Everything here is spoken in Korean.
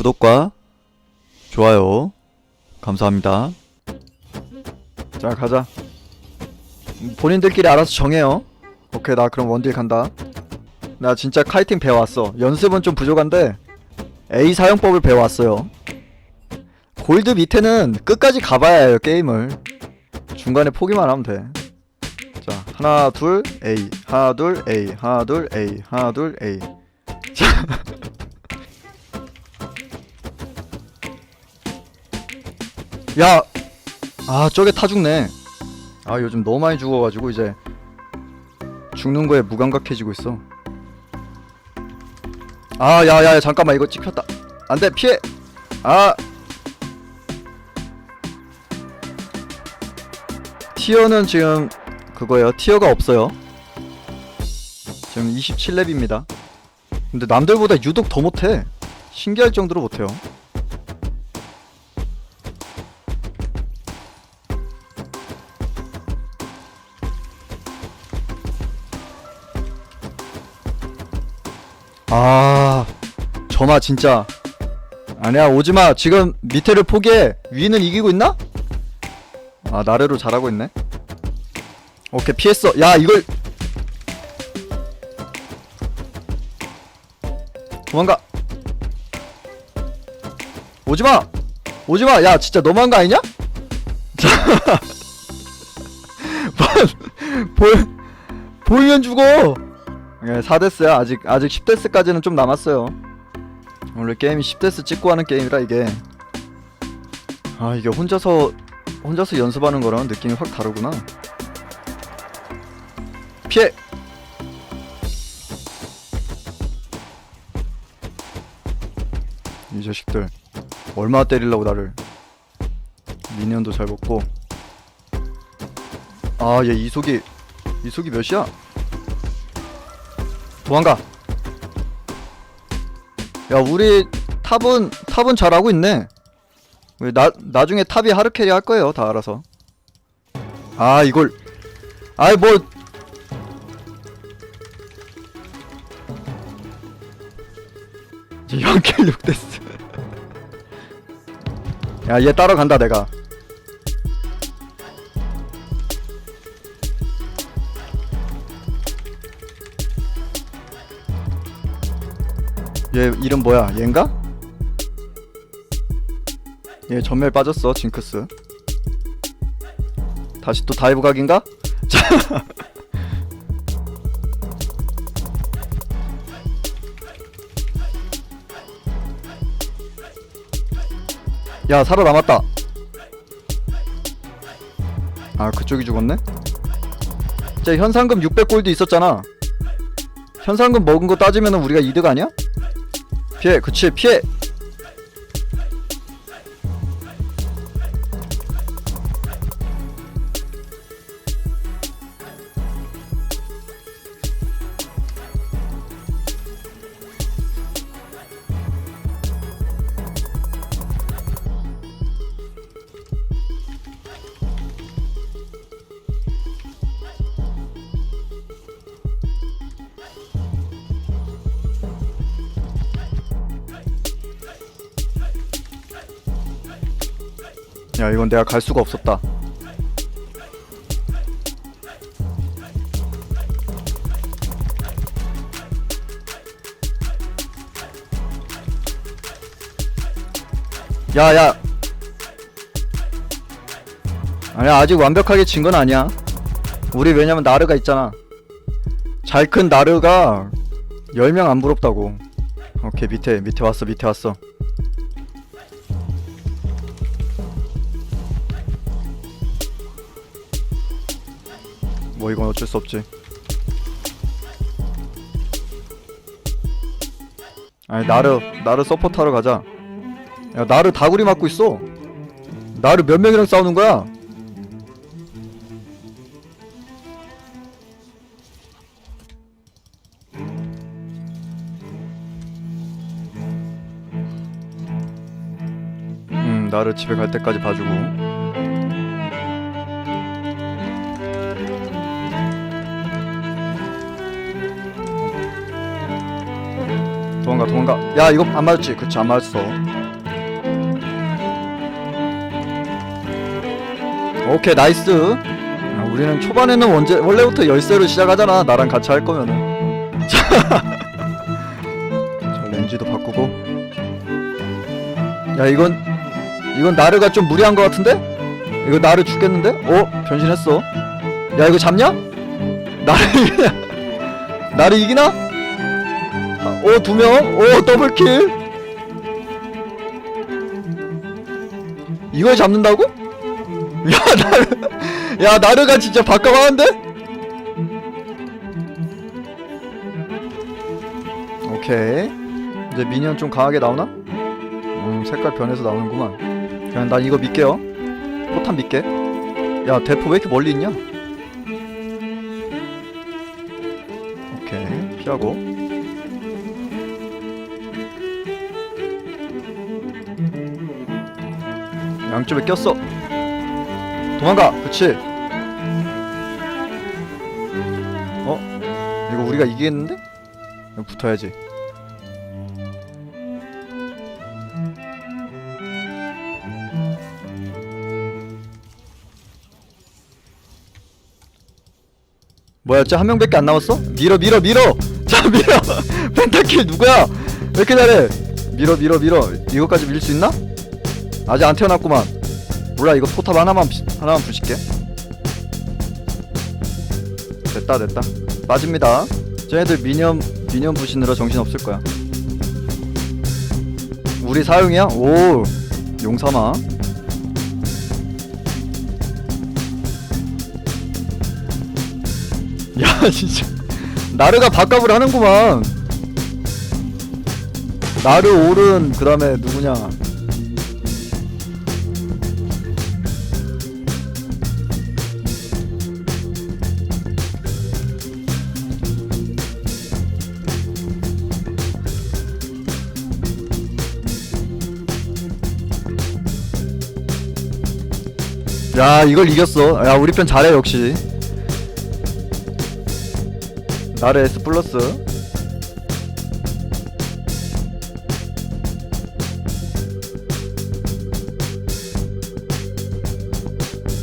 구독과 좋아요 감사합니다. 자 가자. 본인들끼리 알아서 정해요. 오케이 나 그럼 원딜 간다. 나 진짜 카이팅 배워왔어. 연습은 좀 부족한데 A 사용법을 배워왔어요. 골드 밑에는 끝까지 가봐야 해요 게임을. 중간에 포기만 하면 돼. 자 하나 둘 A 하나 둘 A 하나 둘 A 하나 둘 A. 자. 야, 아 저게 타 죽네. 아 요즘 너무 많이 죽어가지고 이제 죽는 거에 무감각해지고 있어. 아, 야, 야, 야, 잠깐만 이거 찍혔다. 안돼 피해. 아. 티어는 지금 그거예요. 티어가 없어요. 지금 27렙입니다. 근데 남들보다 유독 더 못해. 신기할 정도로 못해요. 아, 점아 진짜. 아니야 오지마. 지금 밑에를 포기해. 위는 이기고 있나? 아 나래로 잘하고 있네. 오케이 피했어. 야 이걸 도망가. 오지마. 오지마. 야 진짜 너무한 거 아니냐? 자, 볼 보이면 죽어. 네, 4데스야. 아직 아직 10데스까지는 좀 남았어요. 원래 게임이 10데스 찍고 하는 게임이라 이게 아 이게 혼자서 혼자서 연습하는 거랑 느낌이 확 다르구나. 피해. 이 자식들 얼마나 때리려고 나를 미니언도 잘 먹고 아얘 이속이 이속이 몇이야? 도망가. 야 우리 탑은 탑은 잘하고 있네. 우리 나 나중에 탑이 하르캐리 할 거예요 다 알아서. 아 이걸 아이 뭐 이제 연킬 6데스. 야얘 따라간다 내가. 얘 이름 뭐야? 얘인가? 얘 전멸 빠졌어 징크스 다시 또 다이브 각인가? 자. 야 살아남았다 아 그쪽이 죽었네? 자 현상금 600골드 있었잖아 현상금 먹은 거 따지면 우리가 이득 아니야? 피해 그치 피해 야. 이건 내가 갈 수가 없었다. 야야. 아니야 아직 완벽하게 진 건 아니야. 우리 왜냐면 나르가 있잖아. 잘 큰 나르가 10명 안 부럽다고. 오케이 밑에 밑에 왔어 밑에 왔어 뭐 이건 어쩔 수 없지. 아니 나르 나르 서포트하러 가자. 야 나르 다구리 맞고 있어. 나르 몇 명이랑 싸우는 거야? 음 나르 집에 갈 때까지 봐주고. 도망가 도망가 야 이거 안 맞았지 그치 안 맞았어 오케이 나이스 야, 우리는 초반에는 원제, 원래부터 열쇠로 시작하잖아 나랑 같이 할 거면은 자, 자 렌즈도 바꾸고 야 이건 이건 나르가 좀 무리한 것 같은데? 이거 나르 죽겠는데? 어? 변신했어 야 이거 잡냐? 나르 이기냐? 나르 이기나? 아, 오, 두 명? 오, 더블킬? 이걸 잡는다고? 야, 나르, 야, 나르가 진짜 바꿔가는데? 오케이. 이제 미니언 좀 강하게 나오나? 음, 색깔 변해서 나오는구만. 그냥 난 이거 믿게요. 포탄 믿게. 야, 대포 왜 이렇게 멀리 있냐? 오케이, 피하고. 양쪽에 꼈어. 도망가. 그치. 어? 이거 우리가 이기겠는데? 이거 붙어야지. 뭐야, 쟤한 명밖에 안 남았어? 밀어, 밀어, 밀어! 자, 밀어! 펜타킬 누구야? 왜 이렇게 잘해? 밀어, 밀어, 밀어. 이거까지 밀 수 있나? 아직 안 태어났구만. 몰라, 이거 포탑 하나만, 비- 하나만 부실게. 됐다, 됐다. 빠집니다. 쟤네들 미니언, 미니언 부시느라 정신 없을 거야. 우리 사용이야? 오, 용삼아. 야 진짜 나르가 밥값을 하는구만 나르 오른 그 다음에 누구냐 야 이걸 이겼어. 야 우리 편 잘해 역시. 나르 S 플러스